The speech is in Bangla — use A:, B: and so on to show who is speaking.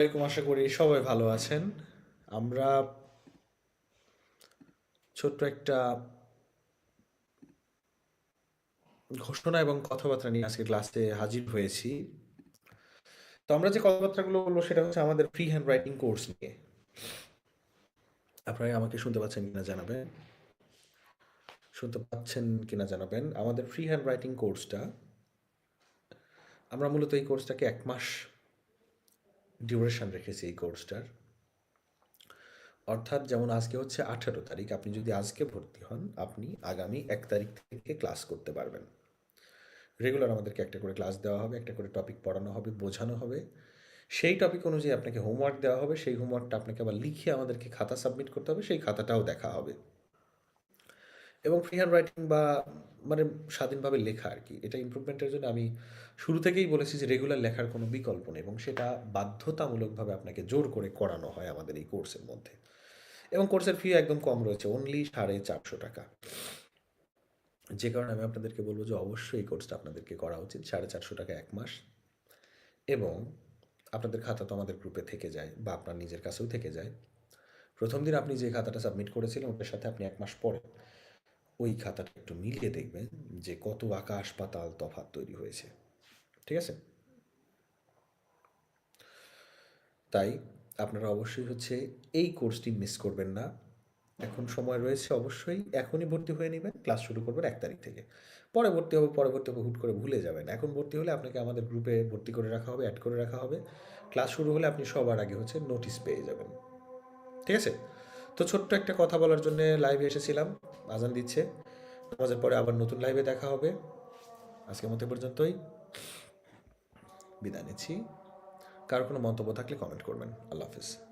A: আলাইকুম আশা করি সবাই ভালো আছেন। আমরা ছোট্ট একটা ঘোষণা এবং কথাবার্তা নিয়ে আজকে ক্লাসে হাজির হয়েছি। তো আমরা যে কথাবার্তাগুলো বলব সেটা হচ্ছে আমাদের ফ্রি হ্যান্ড রাইটিং কোর্স নিয়ে। আপনারা আমাকে শুনতে পাচ্ছেন কিনা জানাবেন? শুনতে পাচ্ছেন কিনা জানাবেন? আমাদের ফ্রি হ্যান্ড রাইটিং কোর্সটা আমরা মূলত এই কোর্সটাকে এক মাস ডিউরেশন রেখেছি এই কোর্সটার অর্থাৎ যেমন আজকে হচ্ছে আঠেরো তারিখ, আপনি যদি আজকে ভর্তি হন, আপনি আগামী এক তারিখ থেকে ক্লাস করতে পারবেন। রেগুলার আমাদেরকে একটা করে ক্লাস দেওয়া হবে, একটা করে টপিক পড়ানো হবে, বোঝানো হবে। সেই টপিক অনুযায়ী আপনাকে হোমওয়ার্ক দেওয়া হবে, সেই হোমওয়ার্কটা আপনাকে আবার লিখে আমাদেরকে খাতা সাবমিট করতে হবে, সেই খাতাটাও দেখা হবে। এবং ফ্রি হ্যান্ড রাইটিং বা মানে স্বাধীনভাবে লেখা আর কি এটা ইমপ্রুভমেন্টের জন্য আমি শুরু থেকেই বলেছি যে রেগুলার লেখার কোনো বিকল্প নেই এবং সেটা বাধ্যতামূলকভাবে আপনাকে জোর করে করানো হয় আমাদের এই কোর্সের মধ্যে। এবং কোর্সের ফি একদম কম রয়েছে অনলি সাড়ে চারশো টাকা। যে কারণে আমি আপনাদেরকে বলব যে অবশ্যই এই কোর্সটা আপনাদেরকে করা উচিত, সাড়ে চারশো টাকা এক মাস। এবং আপনাদের খাতা তো আমাদের গ্রুপে থেকে যায় বা আপনার নিজের কাছেও থেকে যায়। প্রথম দিন আপনি যে খাতাটা সাবমিট করেছিলেন, ওটার সাথে আপনি এক মাস পরে ওই খাতাটা একটু মিলিয়ে দেখবেন যে কত আকাশ পাতাল তফাৎ তৈরি হয়েছে। ঠিক আছে? তাই আপনারা অবশ্যই হচ্ছে এই কোর্সটি মিস করবেন না। এখন সময় রয়েছে অবশ্যই এখনই ভর্তি হয়ে নেবেন, ক্লাস শুরু করবেন এক তারিখ থেকে। পরে ভর্তি হবে পরে ভর্তি হবে, হুট করে ভুলে যাবেন। এখন ভর্তি হলে আপনাকে আমাদের গ্রুপে ভর্তি করে রাখা হবে অ্যাড করে রাখা হবে। ক্লাস শুরু হলে আপনি সবার আগে হচ্ছে নোটিশ পেয়ে যাবেন। ঠিক আছে? তো ছোট্ট একটা কথা বলার জন্য লাইভে এসেছিলাম, আজান দিচ্ছে। নামাজের পরে আবার নতুন লাইভে দেখা হবে। আজকের মতো পর্যন্তই। বিদায় নিচ্ছি। কারও কোনো মন্তব্য থাকলে কমেন্ট করবেন। আল্লাহ হাফিজ।